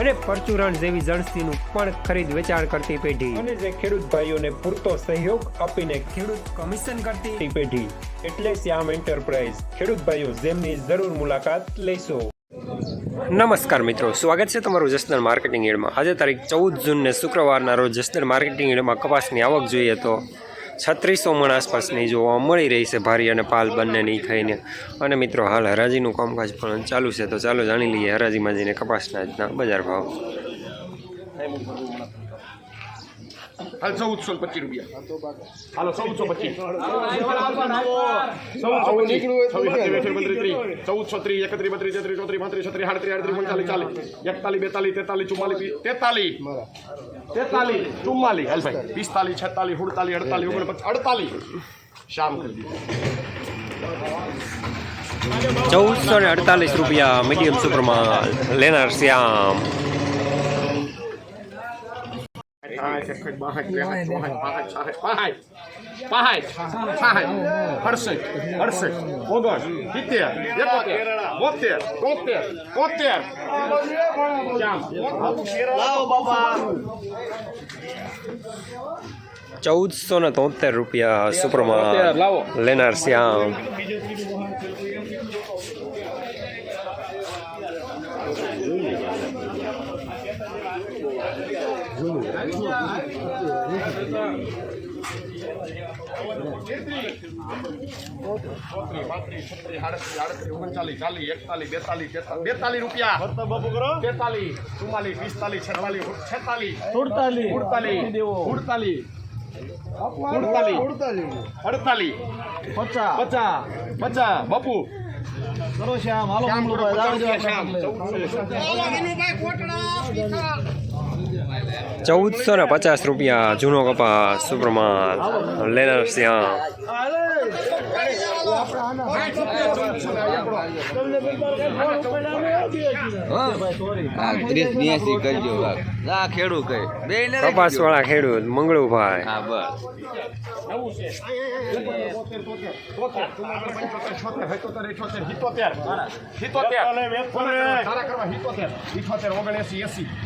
અને પરચુરણ જેવી જણસીનું પણ ખરીદ વેચાણ કરતી પેઢી. અને જે ખેડૂત ભાઈઓને પૂરતો સહયોગ આપીને ખેડૂત કમિશન કરતી પેઢી. એટલે શ્યામ એન્ટરપ્રાઇઝ. ખેડૂત ભાઈઓ જેમની જરૂર મુલાકાત લેશો. નમસ્કાર મિત્રો સ્વાગત છે તમારું જસનલ માર્કેટિંગ એડમાં. આજે તારીખ ચૌદ જૂનને શુક્રવારના રોજ જસનલ માર્કેટિંગ એડમાં કપાસની આવક જોઈએ તો છત્રીસો મણ આસપાસની જોવા મળી રહી છે ભારી અને પાલ બંનેની થઈને. અને મિત્રો, હાલ હરાજીનું કામકાજ પણ ચાલુ છે. તો ચાલો જાણી લઈએ હરાજીમાં જઈને કપાસના આજના બજાર ભાવ. હાલ ચૌદસો પચીસ રૂપિયા. હાલો ચૌદસો પચીસ. ચૌદસો ત્રીસ એકત્રીસ બત્રીસ તેત્રીસ ચોત્રીસ પાંત્રીસ છત્રીસ આડત્રીસ આડત્રીસ પંચાલીસ ચાલીસ એકતાલીસ બેતાલીસ તેતાલીસ ચુમ્માલીસ તેતાલીસ. તેતાલીસ ચુમ્માલીસ. હાલ ભાઈ પિસ્તાલીસ છેતાલીસ સુડતાલીસ અડતાલીસ ઓગણપચાસ અડતાલીસ. શામ કરી દીધું. ચૌદસો ને અડતાલીસ રૂપિયા મીડિયમ સુપરમાં લેનાર શ્યામ. ચૌદસો ને તોતેર રૂપિયા સુપરમાં લેનાર શ્યામ ઉડતાલીસ ઉડતાલીસ અડતાલીસ પચાસ પચાસ પચાસ બપુ રૂપિયા શ્યામ ચૌદસો ને પચાસ રૂપિયા જૂનો કપાસ સુપ્રમાન લેનર શ્યામ Hana. Hana. Hana. Hana. ત્રીસ બ્યાસી કરજો આ ખેડૂ કઈ બે ને કપાસ વાળા ખેડૂત મંગળુભાઈ. હા બસ.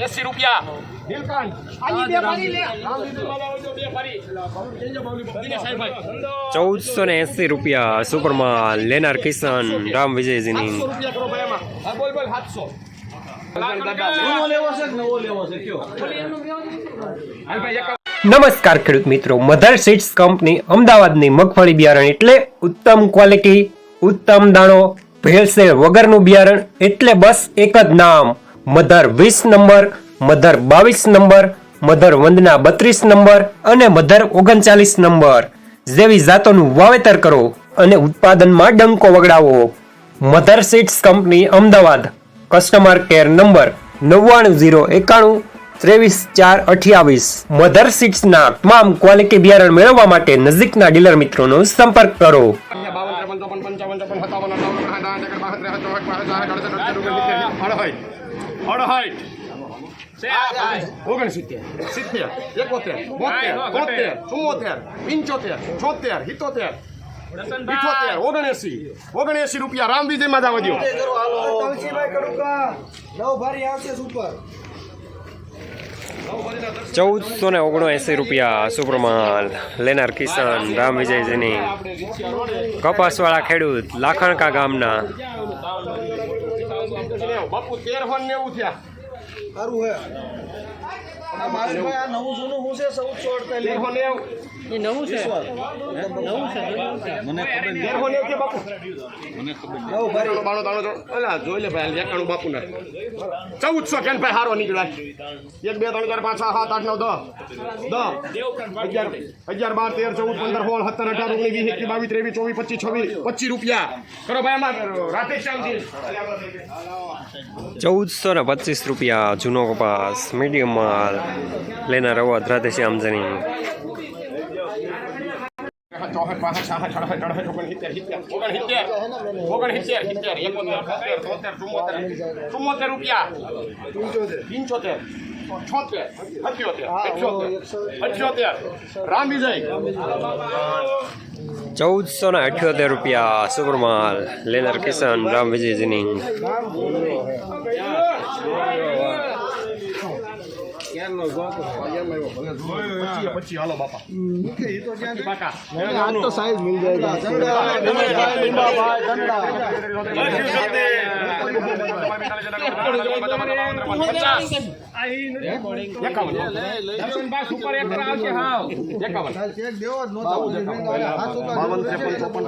એસી રૂપિયા ચૌદસો ને એસી રૂપિયા સુપરમાં લેનાર કિશન રામ વિજયજીની બોલ બોલ સાતસો. નમસ્કાર ખેડૂત મિત્રો. મધર સીડ્સ કંપની અમદાવાદની મગફળી બિયારણ એટલે ઉત્તમ ક્વોલિટી ઉત્તમ દાણો ભેળસેળ વગરનું બિયારણ એટલે બસ એક જ નામ. મધર વીસ નંબર મધર બાવીસ નંબર મધર વંદના બત્રીસ નંબર અને મધર ઓગણચાલીસ નંબર. જેવી જાતોનું વાવેતર કરો. અને ઉત્પાદનમાં ડંકો વગડાવો. Mother Seeds company Ahmedabad. Customer care number નવ્વાણું ઝીરો એકાણું ત્રેવીસ ચાર અઠ્યાવીસ. મધર સીટ્સના તમામ ક્વોલિટી બિયારણ મેળવવા માટે નજીકના ડીલર મિત્રોનો સંપર્ક કરો. ઓગણસિત્તેર, સિત્તેર, એકોતેર, બોતેર તોતેર ચુમ્મોતેર પંચોતેર, છોતેર, સિત્તોતેર ઇઠોતેર ઓગણએસી ઓગણએસી રૂપિયા. રામ વિજયમાં જવા દો ચૌદસો ને ઓગણએસી રૂપિયા સુપ્રમાલ લેનાર કિસાન રામ વિજયજીની કપાસવાળા ખેડૂત લાખણકા ગામના. બાપુ તેર નેવું થયા. તેર હોન નેવું તેર હોન નેવું થયા બાપુ. બાણું બાણું ત્રાણું ત્રણ અલા જોઈ લે ભાઈ એકાણું બાપુ ને ચૌદસો કેન ભાઈ હારો નીકળાય. એક બે ત્રણ ચાર પાંચ છ સાત આઠ નવ દસ. દસ. અગિયાર અગિયાર બાર તેર ચૌદ પંદર સોળ સત્તર અઢાર ઓગણીસ વીસ એકવીસ બાવીસ ત્રેવીસ ચોવીસ પચીસ છવ્વીસ પચીસ રૂપિયા. કરો ભાઈ આમાં ચૌદસો ને પચીસ રૂપિયા જૂનો કપાસ મીડિયમ માલ. લેનાર रहो अधरा देसी તોતેર ચુમ્મોતેર રૂપિયા પંચોતેર છોતેર અઠ્યોતેર અઠ્યોતેર રામ વિજય ચૌદસો ને અઠ્યોતેર રૂપિયા સુપરમાલ, લેનર કિશન રામ નો ગોત એમ આવ્યો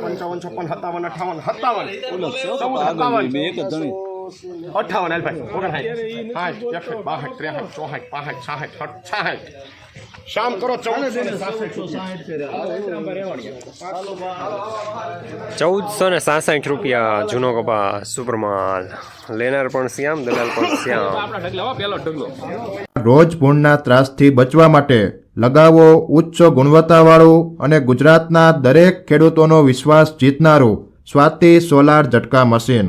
પંચાવન છપ્પન સત્તાવન અઠાવન સત્તાવન સત્તાવન એક જ અઠાવન હાલ ભાઈ. ઓગણસાઠ સાઠ એકસઠ બાસઠ ત્રેસઠ ચોસઠ પાસઠ સાસઠ સઠ છાસઠ. શામ કરો ચૌદસો ને સાસઠ રૂપિયા જૂનો કપાસ સુપરમાલ. લેનાર પણ શ્યામ દલાલ પણ શ્યામ. રોજ ભૂણના ત્રાસથી બચવા માટે લગાવો ઉચ્ચ ગુણવત્તાવાળું અને ગુજરાતના દરેક ખેડૂતોનો વિશ્વાસ જીતનારું સ્વાતિ સોલાર ઝટકા મશીન.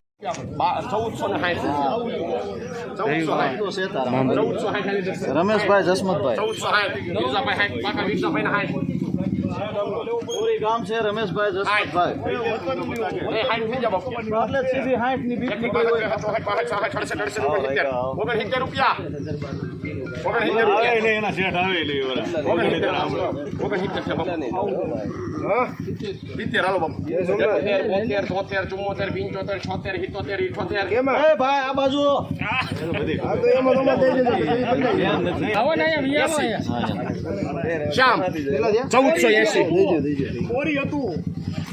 રમેશભાઈ જસમતભાઈ. પૂરી ગામ છે રમેશભાઈ જસમતભાઈ. એ સાઠ થઈ જા બાપુ એટલે સીધી હાઈટની બીક એકની બાસઠ, ત્રેસઠ, ચોસઠ, પાસઠ, સાસઠ, અડસઠ, અડસઠ, ઓગણસિત્તેર. ઓગણસિત્તેર રૂપિયા. તોતેર, ચુમ્મોતેર, પંચોતેર, છોતેર, સિત્તોતેર, ઇઠોતેર. ચૌદસો એસી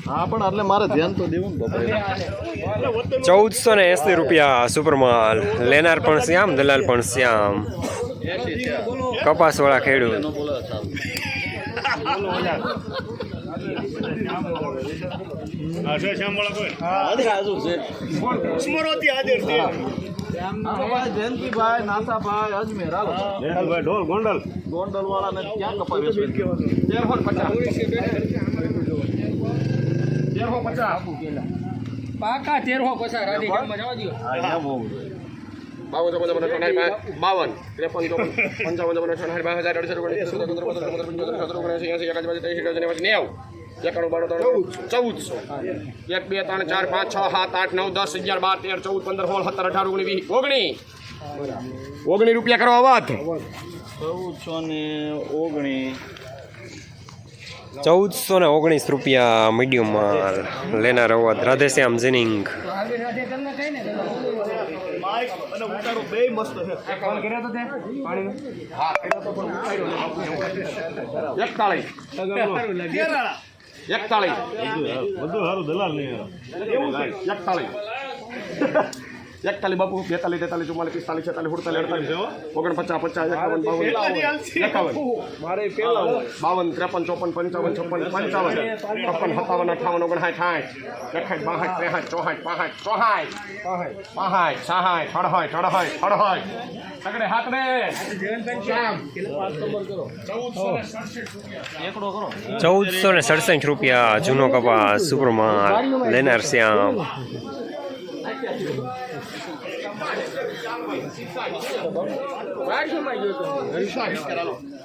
હા પણ એટલે મારે ધ્યાન તો દેવું ને ચૌદસો ને એસી રૂપિયા સુપરમાલ લેનાર પણ શ્યામ દલાલ પણ શ્યામ કપાસવાળા ખેડૂત ભાઈ જયંતિભાઈ નાથાભાઈ અજમેર હાલો ઢોલ ગોંડલ ગોંડલ ક્યાં કપાવ્યો તેરસો પચાસ તેરસો પચાસ પાકા તેરહો પચાસ રાધી જવા દ્યો. બાવન ચોપન ચોપન અઠાવન બાવન ત્રેપન ચોપન પંચાવન ચોપન અઠાવન બાર હજાર અડસઠ ઓગણીસ સત્તર સત્તર પંદર પંદર પંદર સત્તર ઓગણસી એંસી ત્રેસી ચોસઠ નેવું એકાણું બાર ત્રણ ચૌદસો એક બે ત્રણ ચાર પાંચ છ સાત આઠ નવ દસ અગિયાર બાર તેર ચૌદ પંદર સોળ સત્તર અઢાર ઓગણીસ વીસ ઓગણી ઓગણી રૂપિયા કરો વાત ચૌદસો ને ઓગણીસ ચૌદસો ને ઓગણીસ રૂપિયા મીડિયમમાં લેનાર અવાજ. રાધેશ્યામ જીનિંગ એકતાળીસ એકતાળીસ એકતાળીસ એકતાલીસ બાપુ બેતાલીસ તેતાલીસ ચુમ્માલીસ પિસ્તાલીસ છેતાલીસ સુડતાલીસ અડતાલીસ ઓગણપચાસ પચાસ એકાવન બાવન એકાવન બાવન ત્રેપન ચોપન પંચાવન છપ્પન પંચાવન છપ્પન સત્તાવન અઠાવન ઓગણસાઠ સાઠ. એકાઠ બાસઠ ત્રેસઠ ચોસઠ પાસઠ ચોસાઠ પાસઠ. સાઠ અડસઠ અડસઠ અડસઠ. સગડે હાથડે ચૌદસો ને સડસઠ રૂપિયા જૂનો કપાસ સુપરમાલ લેનાર Shyam. Vai, Gilmar Gilson. Vai, Gilmar Gilson.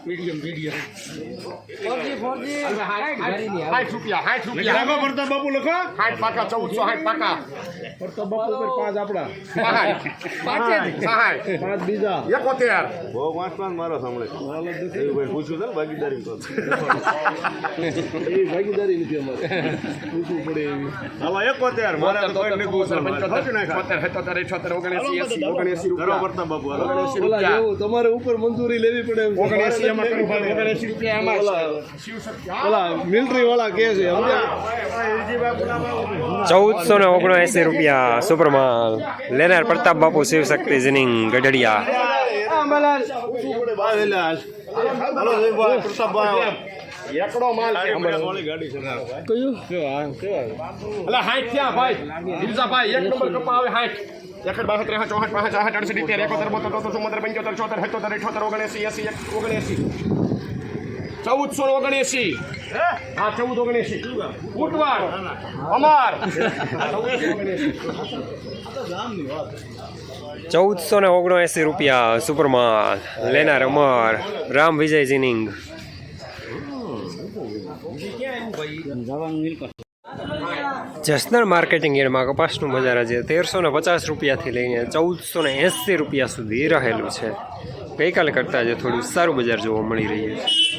સાઠ રૂપિયા સાઠ રૂપિયા. સાઠ પાકા ચૌદસો સાઠ પાકા. સહાય. સહાય. બીજા. એકોતેર. બહુ પાંચ પાંચ મારો સાંભળે. ભાઈ પૂછ્યું છે ને ભાગીદારી તો. એ ભાગીદારી નથી અમારે. પૂછવું પડે એવી. હાલો એકોતેર. મારે તો કોઈ નથી પૂછવાનું છોતેર ઓગણએસી એસી ઓગણએસી રૂપિયા. પડતા બાપુ ઓગણએસી રૂપિયા. તમારે ઉપર મંજૂરી લેવી પડે ઓગણએસી એમાં કરું ભાઈ ઓગણએસી રૂપિયા એમાં ઓલા મિલિટરી વાળા કે છે ચૌદસો ને ઓગણએંસી રૂપિયા રૂપિયા સુપરમાલ લેનાર પ્રતાપ બાપુ શિવશક્તિ જીનિંગ ગઢડિયા. એકડો માલ છે. અલા હાઈટ થયા ભાઈ? ગિરજાભાઈ એક નંબર કપા આવે હાઈટ. એકડ બાસઠ ત્રેસઠ ચોસઠ પાંસઠ આઠ અડસઠ ઇત્યાર એકોતેર બોતેર તોતેર ચુમ્મોતેર પંચોતેર છોતેર સત્તોતેર અઠોતેર ઓગણએસી એસી એક ઓગણએસી ચૌદસો ઓગણએસી હા ચૌદ ઓગણએસી ઉટવાડ અમાર ચૌદસો ને ઓગણએસી રૂપિયા સુપરમાં લેનાર અમર રામ વિજય જીનિંગ જસનર માર્કેટિંગ યાર્ડમાં કપાસનું બજાર આજે તેરસો ને પચાસ રૂપિયાથી લઈને ચૌદસો ને એંસી રૂપિયા સુધી રહેલું છે. ગઈકાલે કરતાં આજે થોડું સારું બજાર જોવા મળી રહ્યું છે.